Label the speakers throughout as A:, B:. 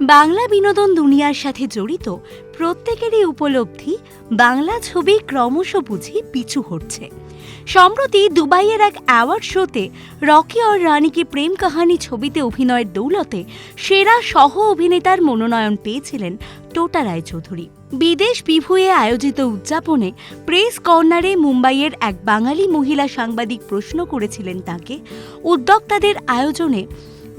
A: বাংলা বিনোদন দুনিয়ার সাথে জড়িত প্রত্যেকেরই উপলব্ধি, বাংলা ছবি ক্রমশ বুঝি পিছু হচ্ছে সম্প্রতি দুবাইয়ের এক অ্যাওয়ার্ড শোতে রকি और রানী কি প্রেম কাহানি ছবিতে অভিনয়ের দৌলতে সেরা সহ অভিনেতার মনোনয়ন পেয়েছিলেন টোটা রায়চৌধুরী। বিদেশ বিভুয়ে আয়োজিত উদযাপনে প্রেস কর্নারে মুম্বাইয়ের এক বাঙালি মহিলা সাংবাদিক প্রশ্ন করেছিলেন তাকে, উদ্যোক্তাদের আয়োজনে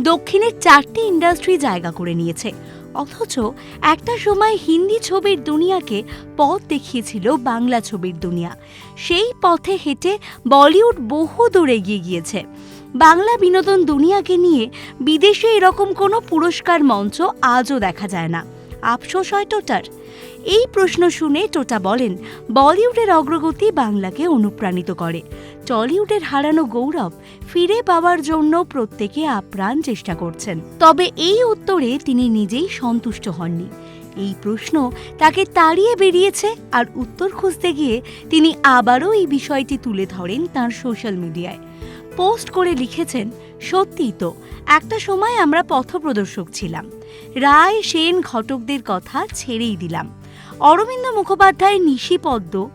A: দক্ষিণের চারটি ইন্ডাস্ট্রি জায়গা করে নিয়েছে। অথচ একটা সময় হিন্দি ছবির দুনিয়াকে পথ দেখিয়েছিল বাংলা ছবির দুনিয়া। সেই পথে হেঁটে বলিউড বহু দূর এগিয়ে গিয়েছে। বাংলা বিনোদন দুনিয়াকে নিয়ে বিদেশে এরকম কোনো পুরস্কার মঞ্চ আজও দেখা যায় না। আফসোস হয় টোটার এই প্রশ্ন শুনে টোটা বলেন, বলিউডের অগ্রগতি বাংলাকে অনুপ্রাণিত করে। টলিউডের হারানো গৌরব ফিরে পাওয়ার জন্য প্রত্যেকে আপ্রাণ চেষ্টা করছেন। তবে এই উত্তরে তিনি নিজেই সন্তুষ্ট হননি। এই প্রশ্ন তাকে তাড়িয়ে বেরিয়েছে আর উত্তর খুঁজতে গিয়ে তিনি আবারও এই বিষয়টি তুলে ধরেন তার সোশ্যাল মিডিয়ায়। পোস্ট করে লিখেছেন, সত্যিই তো, একটা সময় আমরা পথপ্রদর্শক ছিলাম। রায়, সেন ঘটকদের কথা ছেড়েই দিলাম। অরবিন্দ মুখোপাধ্যায় নিশিপদ্ম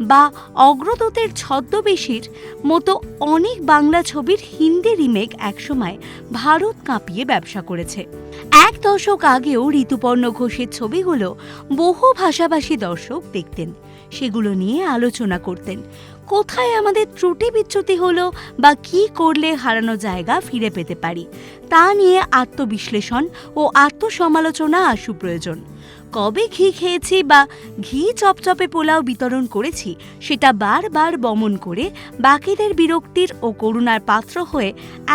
A: বা অগ্রদূতের ছদ্মবেশীর মতো অনেক বাংলা ছবির হিন্দি রিমেক একসময় ভারত কাঁপিয়ে ব্যবসা করেছে। এক দশক আগেও ঋতুপর্ণ ঘোষের ছবিগুলো বহু ভাষাভাষী দর্শক দেখতেন। সেগুলো নিয়ে আলোচনা করতেন। কোথায় আমাদের ত্রুটি বিচ্যুতি হলো বা কি করলে হারানো জায়গা ফিরে পেতে পারি, তা নিয়ে আত্মবিশ্লেষণ ও আত্মসমালোচনা আসু প্রয়োজন। কবে ঘি খেয়েছি বা ঘি চপচপে পোলাও বিতরণ করেছি, সেটা বারবার বমন করে বাকিদের বিরক্তির ও করুণার পাত্র হয়ে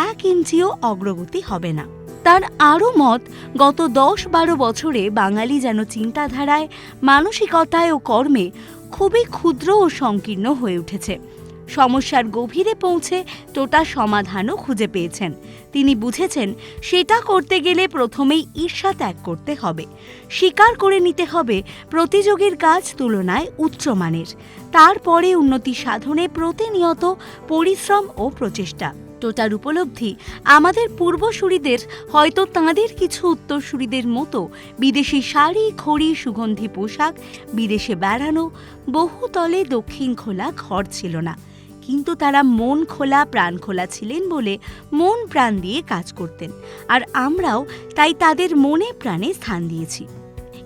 A: এক ইঞ্চিও অগ্রগতি হবে না। তার আরও মত, গত দশ বারো বছরে বাঙালি যেন চিন্তাধারায়, মানসিকতায় ও কর্মে খুবই ক্ষুদ্র ও সংকীর্ণ হয়ে উঠেছে। সমস্যার গভীরে পৌঁছে টোটা সমাধানও খুঁজে পেয়েছেন। তিনি বুঝেছেন, সেটা করতে গেলে প্রথমেই ঈর্ষা ত্যাগ করতে হবে। স্বীকার করে নিতে হবে প্রতিযোগীর কাজ তুলনায় উচ্চমানের তারপরে উন্নতি সাধনে প্রতিনিয়ত পরিশ্রম ও প্রচেষ্টা। টোটার উপলব্ধি আমাদের পূর্বসূরিদের, হয়তো তাঁদের কিছু উত্তরসূরিদের মতো বিদেশি শাড়ি খড়ি সুগন্ধি, পোশাক, বিদেশে বেড়ানো বহুতলে দক্ষিণ খোলা ঘর ছিল না। কিন্তু তারা মন খোলা, প্রাণ খোলা ছিলেন বলে মন প্রাণ দিয়ে কাজ করতেন। আর আমরাও তাই তাদের মনে প্রাণে স্থান দিয়েছি।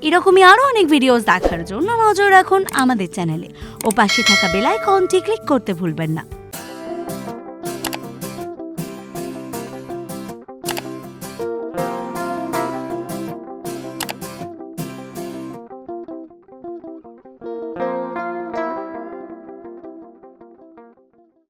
A: এরকমই আরও অনেক ভিডিওস দেখার জন্য নজর রাখুন আমাদের চ্যানেলে। ও পাশে থাকা বেলাইকনটি ক্লিক করতে ভুলবেন না।